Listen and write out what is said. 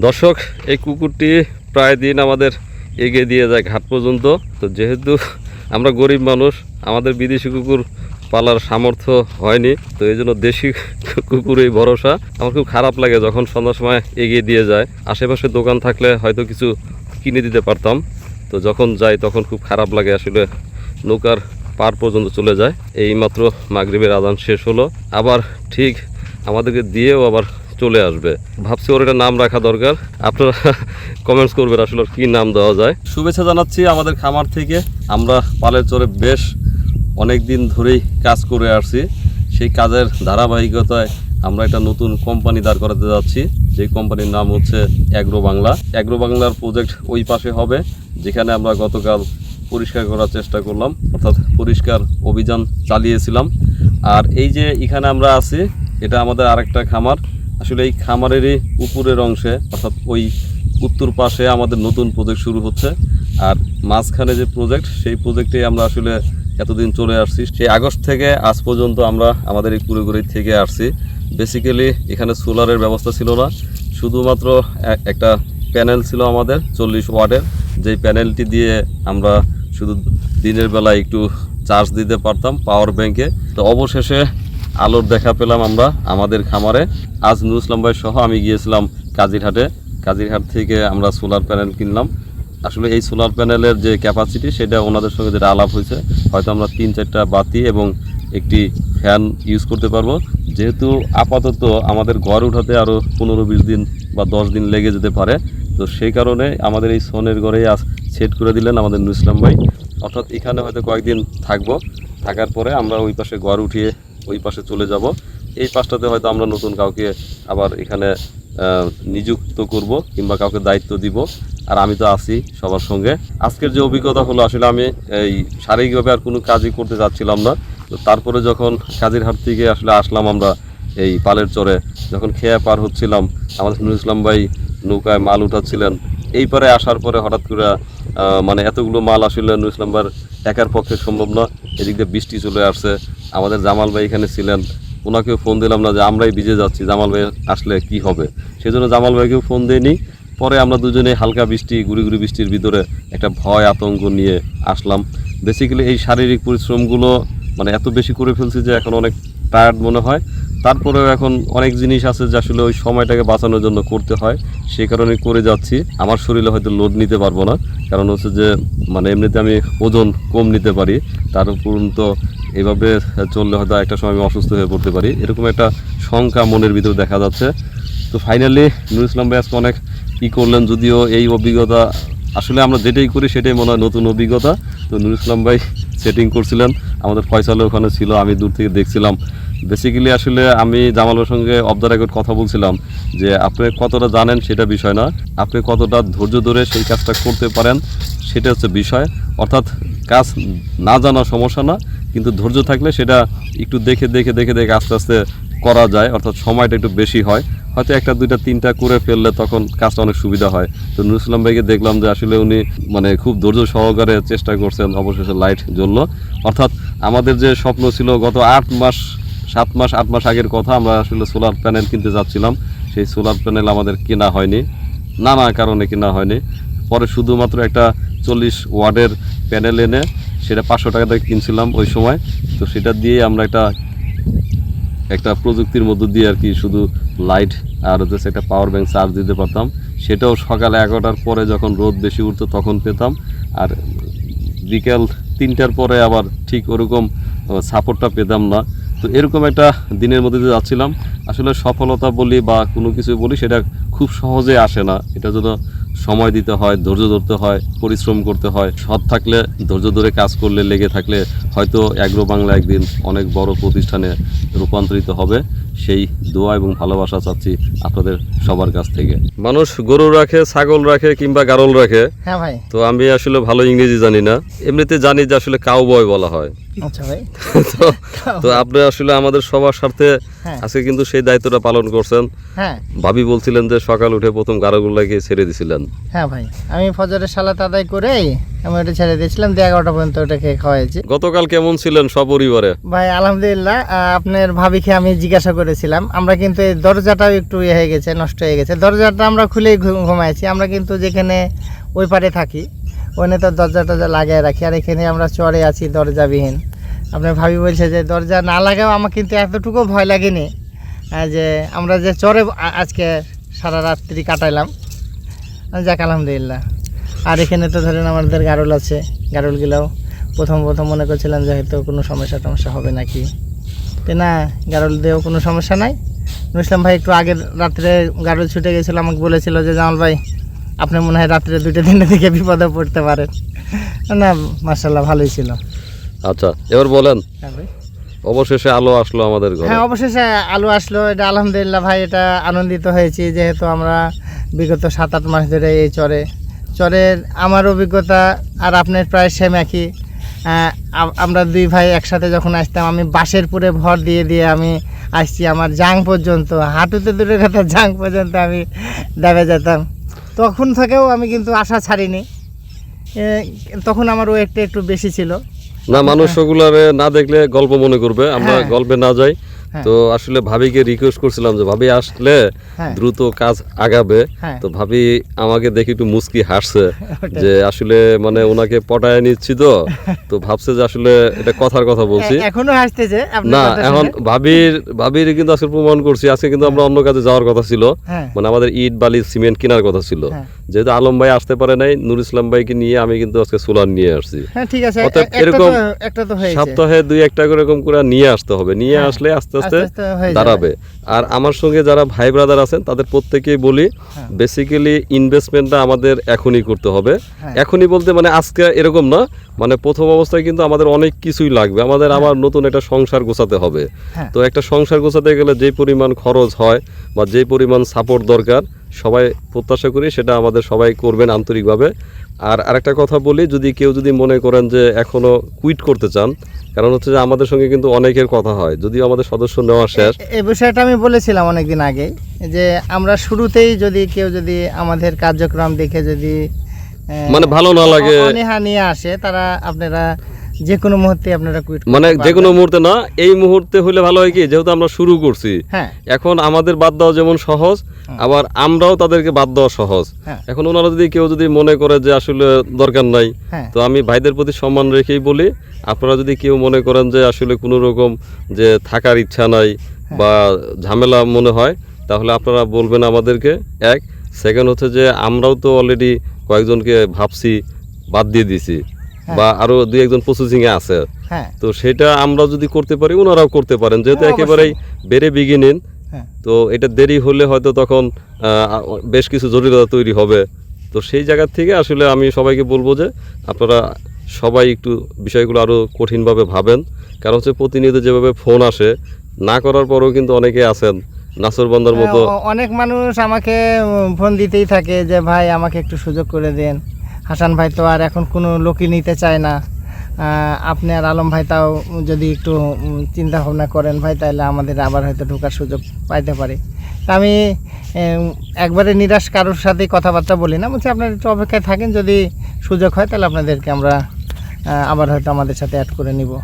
দর্শক, এই কুকুরটি প্রায় দিন আমাদের এগিয়ে দিয়ে যায় ঘাট পর্যন্ত। তো যেহেতু আমরা গরিব মানুষ, আমাদের বিদেশি কুকুর পালার সামর্থ্য হয়নি, তো এই জন্য দেশি কুকুরই ভরসা। আমার খুব খারাপ লাগে যখন সন্ধ্যার সময় এগিয়ে দিয়ে যায়। আশেপাশে দোকান থাকলে হয়তো কিছু কিনে দিতে পারতাম। তো যখন যাই তখন খুব খারাপ লাগে আসলে নৌকার পার পর্যন্ত চলে যায়। এইমাত্র মাগরিবের আদান শেষ হলো। আবার ঠিক আমাদেরকে দিয়েও আবার চলে আসবে। ভাবছি ওর একটা নাম রাখা দরকার। আপনারা কমেন্টস করবেন আসলে কি নাম দেওয়া যায়। শুভেচ্ছা জানাচ্ছি আমাদের খামার থেকে। আমরা পালের চরে বেশ অনেক দিন ধরেই কাজ করে আসছি। সেই কাজের ধারাবাহিকতায় আমরা একটা নতুন কোম্পানি দাঁড় করাতে যাচ্ছি। যে কোম্পানির নাম হচ্ছে অ্যাগ্রো বাংলা অ্যাগ্রো বাংলার প্রজেক্ট ওই পাশে হবে, যেখানে আমরা গতকাল পরিষ্কার করার চেষ্টা করলাম, অর্থাৎ পরিষ্কার অভিযান চালিয়েছিলাম। আর এই যে এখানে আমরা আছি, এটা আমাদের আরেকটা খামার। আসলে এই খামারেরই উপরের অংশে, অর্থাৎ ওই উত্তর পাশে আমাদের নতুন প্রজেক্ট শুরু হচ্ছে। আর মাঝখানে যে প্রজেক্ট সেই প্রজেক্টে আমরা আসলে এতদিন চলে আসছি। সেই আগস্ট থেকে আজ পর্যন্ত আমরা আমাদের এই কুড়িগুড়ি থেকে আসছি। বেসিক্যালি এখানে সোলারের ব্যবস্থা ছিল না। শুধুমাত্র একটা প্যানেল ছিল আমাদের, চল্লিশ ওয়াটের। যেই প্যানেলটি দিয়ে আমরা শুধু দিনের বেলা একটু চার্জ দিতে পারতাম পাওয়ার ব্যাংকে তো অবশেষে আলোর দেখা পেলাম আমরা আমাদের খামারে। আজ নুর ইসলাম ভাই সহ আমি গিয়েছিলাম কাজিরহাটে। কাজিরহাট থেকে আমরা সোলার প্যানেল কিনলাম। আসলে এই সোলার প্যানেলের যে ক্যাপাসিটি সেটা ওনাদের সঙ্গে যেটা আলাপ হয়েছে, হয়তো আমরা তিন চারটা বাতি এবং একটি ফ্যান ইউজ করতে পারব। যেহেতু আপাতত আমাদের ঘর উঠাতে আরও পনেরো বিশ দিন বা দশ দিন লেগে যেতে পারে, তো সেই কারণে আমাদের এই সোনের ঘরেই আজ সেট করে দিলেন আমাদের নুর ইসলাম ভাই। অর্থাৎ এখানে হয়তো কয়েকদিন থাকব। থাকার পরে আমরা ওই পাশে ঘর উঠিয়ে ওই পাশে চলে যাব। এই পাশটাতে হয়তো আমরা নতুন কাউকে আবার এখানে নিযুক্ত করব কিংবা কাউকে দায়িত্ব দিব। আর আমি তো আছি সবার সঙ্গে। আজকের যে অভিজ্ঞতা হলো, আসলে আমি এই শারীরিকভাবে আর কোনো কাজই করতে যাচ্ছিলাম না। তো তারপরে যখন কাজের হাট থেকে আসলে আসলাম আমরা এই পালের চরে, যখন খেয়া পার হচ্ছিলাম, আমাদের নুর ইসলাম ভাই নৌকায় মাল উঠাচ্ছিলেন এই পারে আসার পরে হঠাৎ করে মানে এতগুলো মাল আসলে নুর ইসলাম ভাইয়ের একার পক্ষে সম্ভব না। এদিক দিয়ে বৃষ্টি চলে আসছে। আমাদের জামাল ভাই এখানে ছিলেন। ওনাকেও ফোন দিলাম না যে আমরাই ভিজে যাচ্ছি, জামাল ভাই আসলে কি হবে? সেই জন্য জামাল ভাইকেও ফোন দিইনি। পরে আমরা দুজনে হালকা বৃষ্টি, গুড়ি গুড়ি বৃষ্টির ভিতরে একটা ভয় আতঙ্ক নিয়ে আসলাম। বেসিক্যালি এই শারীরিক পরিশ্রমগুলো মানে এত বেশি করে ফেলছি যে এখন অনেক টায়ার্ড মনে হয়। তারপরেও এখন অনেক জিনিস আছে যে আসলে ওই সময়টাকে বাঁচানোর জন্য করতে হয়। সেই কারণে করে যাচ্ছি। আমার শরীরে হয়তো লোড নিতে পারব না। কারণ হচ্ছে যে মানে এমনিতে আমি ওজন কম নিতে পারি। তার উপরন্ত এভাবে চললে হয়তো একটা সময় আমি অসুস্থ হয়ে পড়তে পারি। এরকম একটা শঙ্কা মনের ভিতরে দেখা যাচ্ছে। তো ফাইনালি নুর ইসলাম ভাই আজকে অনেক কী করলেন। যদিও এই অভিজ্ঞতা আসলে আমরা যেটাই করি সেটাই মনে হয় নতুন অভিজ্ঞতা। তো নুর ইসলাম ভাই সেটিং করছিলেন। আমাদের ফয়সালও ওখানে ছিল, আমি দূর থেকে দেখছিলাম। বেসিক্যালি আসলে আমি জামালের সঙ্গে অফ দ্য রেকর্ড কথা বলছিলাম যে, আপনি কতটা জানেন সেটা বিষয় না। আপনি কতটা ধৈর্য ধরে সেই কাজটা করতে পারেন সেটা হচ্ছে বিষয়। অর্থাৎ কাজ না জানা সমস্যা না। কিন্তু ধৈর্য থাকলে সেটা একটু দেখে দেখে দেখে দেখে আস্তে আস্তে করা যায়। অর্থাৎ সময়টা একটু বেশি হয়। হয়তো একটা, দুইটা, তিনটা করে ফেললে তখন কাজটা অনেক সুবিধা হয়। তো নুর ইসলাম ভাইকে দেখলাম যে আসলে উনি মানে খুব ধৈর্য সহকারে চেষ্টা করছেন অবশেষে লাইট জ্বলল। অর্থাৎ আমাদের যে স্বপ্ন ছিল, গত আট মাস, সাত মাস, আট মাস আগের কথা আমরা আসলে সোলার প্যানেল কিনতে যাচ্ছিলাম। সেই সোলার প্যানেল আমাদের কেনা হয়নি। নানা কারণে কেনা হয়নি। পরে শুধুমাত্র একটা চল্লিশ ওয়ার্ডের প্যানেল এনে সেটা পাঁচশো টাকা দিয়ে কিনছিলাম ওই সময়। তো সেটা দিয়ে আমরা একটা একটা প্রযুক্তির মধ্য দিয়ে আর কি শুধু লাইট আর হচ্ছে একটা পাওয়ার ব্যাংক চার্জ দিতে পারতাম। সেটাও সকালে এগারোটার পরে যখন রোদ বেশি উঠতো তখন পেতাম। আর বিকেল তিনটার পরে আবার ঠিক ওরকম সাপোর্টটা পেতাম না। তো এরকম একটা দিনের মধ্যে দিয়ে যাচ্ছিলাম। আসলে সফলতা বলি বা কোনো কিছু বলি সেটা খুব সহজে আসে না। এটা জন্য সময় দিতে হয়, ধৈর্য ধরতে হয়, পরিশ্রম করতে হয়। সৎ থাকলে ধৈর্য ধরে কাজ করলে, লেগে থাকলে হয়তো অ্যাগ্রো বাংলা একদিন অনেক বড় প্রতিষ্ঠানে রূপান্তরিত হবে। সেই দোয়া এবং ভালোবাসা চাচ্ছি আপনাদের সবার কাছ থেকে। মানুষ গরু রাখে ছাগল রাখে কিংবা গারল রাখে হ্যাঁ ভাই। তো আমি আসলে ভালো ইংরেজি জানি না। এমনিতে জানি যে আসলে কাউ বয় বলা হয়। আচ্ছা ভাই। তো তো আপনি আসলে আমাদের সবার স্বার্থে হ্যাঁ। আজকে কিন্তু সেই দায়িত্বটা পালন করছেন। হ্যাঁ। ভাবি বলছিলেন যে সকাল উঠে প্রথম গাড়াগুলাকে ছেড়ে দিছিলেন। হ্যাঁ ভাই। আমি ফজরের সালাত আদায় করে আমি ওটা ছেড়ে দিয়েছিলাম দিয়ে এগারোটা পর্যন্ত ওটাকে খাওয়াইছি। গতকাল কেমন ছিলেন সপরিবারে? ভাই আলহামদুলিল্লাহ আপনার ভাবিকে আমি জিজ্ঞাসা করেছিলাম। আমরা কিন্তু এই দরজাটাও একটু ইয়ে হয়ে গেছে, নষ্ট হয়ে গেছে। দরজাটা আমরা খুলেই ঘুমাইছি। আমরা কিন্তু যেখানে ওই পারে থাকি, ওখানে তো দরজা টরজা লাগিয়ে রাখি। আর এখানে আমরা চড়ে আছি, দরজাবিহীন। আপনার ভাবি বলছে যে, দরজা না লাগাও, আমার কিন্তু এতটুকু ভয় লাগেনি যে আমরা যে চড়ে আজকে সারা রাত্রি কাটাইলাম। যাক, আলহামদুলিল্লাহ। আর এখানে তো ধরেন আমাদের গারল আছে। গারলগুলাও প্রথম প্রথম মনে করছিলাম যে হয়তো কোনো সমস্যা টমস্যা হবে নাকি। তো না গারল দিয়েও কোনো সমস্যা নাই। নুসলাম ভাই একটু আগের রাত্রে গারল ছুটে গেছিল আমাকে বলেছিল যে জামাল ভাই আপনি মনে হয় রাত্রে দুইটা তিনটে দিকে বিপদে পড়তে পারেন। না মার্শাল্লাহ ভালোই ছিল। আচ্ছা এবার বলেন হ্যাঁ ভাই। অবশেষে আলো আসলো আমাদের ঘরে। হ্যাঁ অবশেষে আলু আসলো এটা আলহামদুলিল্লাহ ভাই এটা আনন্দিত হয়েছি যেহেতু আমরা বিগত সাত আট মাস ধরে এই চরে। চরের আমার অভিজ্ঞতা আর আপনার প্রায় সেম একই। আমরা দুই ভাই একসাথে যখন আসতাম আমি বাঁশের পুরে ভর দিয়ে দিয়ে আমি আসছি আমার জাং পর্যন্ত। হাঁটুতে দূরে কথা জাং পর্যন্ত আমি দাবে যেতাম। তখন থেকেও আমি কিন্তু আশা ছাড়িনি। তখন আমার ওয়েটটা একটু বেশি ছিল। না মানুষ ওগুলো না দেখলে গল্প মনে করবে। আমরা হ্যাঁ। গল্পে না যাই। তো আসলে ভাবিকে রিকোয়েস্ট করছিলাম যে ভাবি আসলে হ্যাঁ। দ্রুত কাজ আগাবে। হ্যাঁ। তো ভাবি আমাকে দেখে একটু মুস্কি হাসছে যে আসলে মানে ওনাকে পটায় নিচ্ছি তো। তো ভাবছে যে আসলে এটা কথার কথা বলছি। এখনও হাসতেছে না এখন ভাবির ভাবির কিন্তু আজকে প্রমাণ করছি। আজকে কিন্তু আমরা অন্য কাজে যাওয়ার কথা ছিল। হ্যাঁ। মানে আমাদের ইট বালি সিমেন্ট কেনার কথা ছিল। হ্যাঁ। যেহেতু আলম ভাই আসতে পারে নাই নুর ইসলাম ভাইকে নিয়ে আমি কিন্তু আজকে সোলার নিয়ে আসছি। হ্যাঁ ঠিক আছে। এরকম একটা তো সপ্তাহে দুই একটা করে এরকম করে নিয়ে আসতে হবে। নিয়ে হ্যাঁ, আসলে আস্তে আস্তে হয়ে। দাঁড়াবে আর আমার সঙ্গে যারা ভাই ব্রাদার আছেন তাদের প্রত্যেকেই বলি হ্যাঁ। বেসিক্যালি ইনভেস্টমেন্টটা আমাদের এখনই করতে হবে হ্যাঁ। এখনই বলতে মানে আজকে এরকম না মানে প্রথম অবস্থায় কিন্তু আমাদের অনেক কিছুই লাগবে আমাদের আবার নতুন একটা সংসার গোছাতে হবে হ্যাঁ। তো একটা সংসার গোছাতে গেলে যে পরিমাণ খরচ হয় বা যে পরিমাণ সাপোর্ট দরকার সবাই প্রত্যাশা করি সেটা আমাদের সবাই করবেন আন্তরিকভাবে। আর আরেকটা কথা বলি যদি কেউ যদি মনে করেন যে এখনও কুইট করতে চান কারণ হচ্ছে যে আমাদের সঙ্গে কিন্তু অনেকের কথা হয় যদিও আমাদের সদস্য নেওয়া শেষ। এ- এই বিষয়টা আমি বলেছিলাম অনেকদিন আগে যে আমরা শুরুতেই যদি কেউ যদি আমাদের কার্যক্রম দেখে যদি মানে ভালো না লাগে। অনীহা নিয়ে আসে তারা আপনারা যে কোনো মুহূর্তে আপনারা কুইট মানে যে কোনো মুহূর্তে না এই মুহূর্তে হলে ভালো হয় কি যেহেতু আমরা শুরু করছি। হ্যাঁ। এখন আমাদের বাদ দেওয়া যেমন সহজ আবার আমরাও তাদেরকে বাদ দেওয়া সহজ। হ্যাঁ। এখন ওনারা যদি কেউ যদি মনে করে যে আসলে দরকার নাই হ্যাঁ। তো আমি ভাইদের প্রতি সম্মান রেখেই বলি আপনারা যদি কেউ মনে করেন যে আসলে কোনো রকম যে থাকার ইচ্ছা নাই বা ঝামেলা মনে হয় তাহলে আপনারা বলবেন আমাদেরকে এক। সেকেন্ড হচ্ছে যে আমরাও তো অলরেডি কয়েকজনকে ভাবছি বাদ দিয়ে দিছি বা আরও দুই একজন প্রসেসিংয়ে আছে। হ্যাঁ। তো সেটা আমরা যদি করতে পারি ওনারাও করতে পারেন। যেহেতু হ্যাঁ, একেবারেই বেড়ে বিগিনিন হ্যাঁ। তো এটা দেরি হলে হয়তো তখন বেশ কিছু জটিলতা তৈরি হবে। তো সেই জায়গার থেকে আসলে আমি সবাইকে বলব যে আপনারা সবাই একটু বিষয়গুলো আরও কঠিনভাবে ভাবেন। কারণ হচ্ছে প্রতিনিয়ত যেভাবে ফোন আসে না করার পরেও কিন্তু অনেকে আছেন। নাসর বান্দার মতো অনেক মানুষ আমাকে ফোন দিতেই থাকে যে ভাই আমাকে একটু সুযোগ করে দেন। হাসান ভাই তো আর এখন কোনো লোকই নিতে চায় না। আপনি আর আলম ভাই তাও যদি একটু চিন্তা ভাবনা করেন ভাই, তাহলে আমাদের আবার হয়তো ঢোকার সুযোগ পাইতে পারে। তা আমি একবারে নিরাশ কারোর সাথে কথাবার্তা বলি না, বলছি আপনারা একটু অপেক্ষায় থাকেন, যদি সুযোগ হয় তাহলে আপনাদেরকে আমরা আবার হয়তো আমাদের সাথে অ্যাড করে নিব।